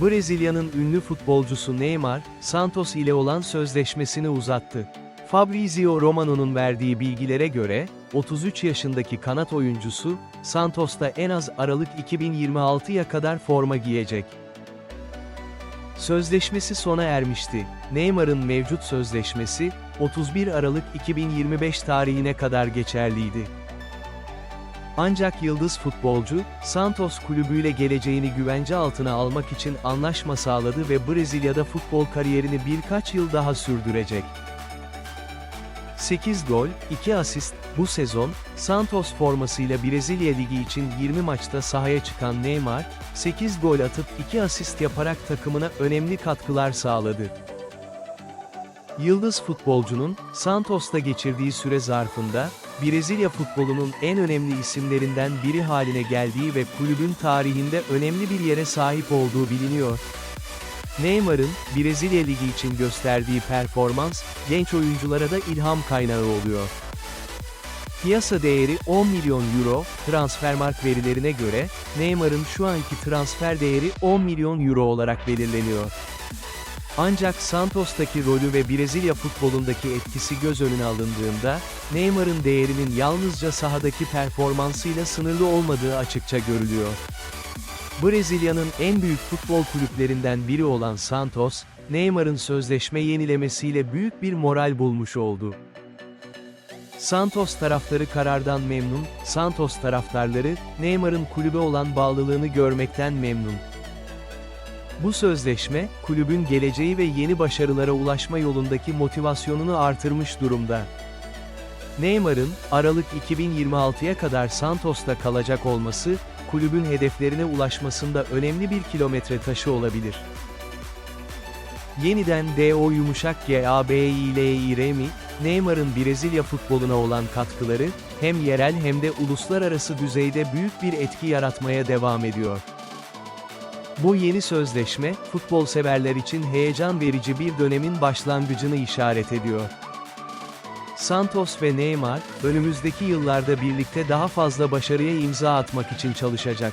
Brezilya'nın ünlü futbolcusu Neymar, Santos ile olan sözleşmesini uzattı. Fabrizio Romano'nun verdiği bilgilere göre, 33 yaşındaki kanat oyuncusu, Santos'ta en az Aralık 2026'ya kadar forma giyecek. Sözleşmesi sona ermişti. Neymar'ın mevcut sözleşmesi, 31 Aralık 2025 tarihine kadar geçerliydi. Ancak yıldız futbolcu, Santos kulübüyle geleceğini güvence altına almak için anlaşma sağladı ve Brezilya'da futbol kariyerini birkaç yıl daha sürdürecek. 8 gol, 2 asist, bu sezon, Santos formasıyla Brezilya Ligi için 20 maçta sahaya çıkan Neymar, 8 gol atıp 2 asist yaparak takımına önemli katkılar sağladı. Yıldız futbolcunun, Santos'ta geçirdiği süre zarfında, Brezilya futbolunun en önemli isimlerinden biri haline geldiği ve kulübün tarihinde önemli bir yere sahip olduğu biliniyor. Neymar'ın, Brezilya Ligi için gösterdiği performans, genç oyunculara da ilham kaynağı oluyor. Piyasa değeri 10 milyon euro, Transfermarkt verilerine göre, Neymar'ın şu anki transfer değeri 10 milyon euro olarak belirleniyor. Ancak Santos'taki rolü ve Brezilya futbolundaki etkisi göz önüne alındığında, Neymar'ın değerinin yalnızca sahadaki performansıyla sınırlı olmadığı açıkça görülüyor. Brezilya'nın en büyük futbol kulüplerinden biri olan Santos, Neymar'ın sözleşme yenilemesiyle büyük bir moral bulmuş oldu. Santos taraftarı karardan memnun, Santos taraftarları, Neymar'ın kulübe olan bağlılığını görmekten memnun. Bu sözleşme, kulübün geleceği ve yeni başarılara ulaşma yolundaki motivasyonunu artırmış durumda. Neymar'ın, Aralık 2026'ya kadar Santos'ta kalacak olması, kulübün hedeflerine ulaşmasında önemli bir kilometre taşı olabilir. Yeniden DO yumuşak GABİLİREMI, Neymar'ın Brezilya futboluna olan katkıları, hem yerel hem de uluslararası düzeyde büyük bir etki yaratmaya devam ediyor. Bu yeni sözleşme, futbol severler için heyecan verici bir dönemin başlangıcını işaret ediyor. Santos ve Neymar, önümüzdeki yıllarda birlikte daha fazla başarıya imza atmak için çalışacak.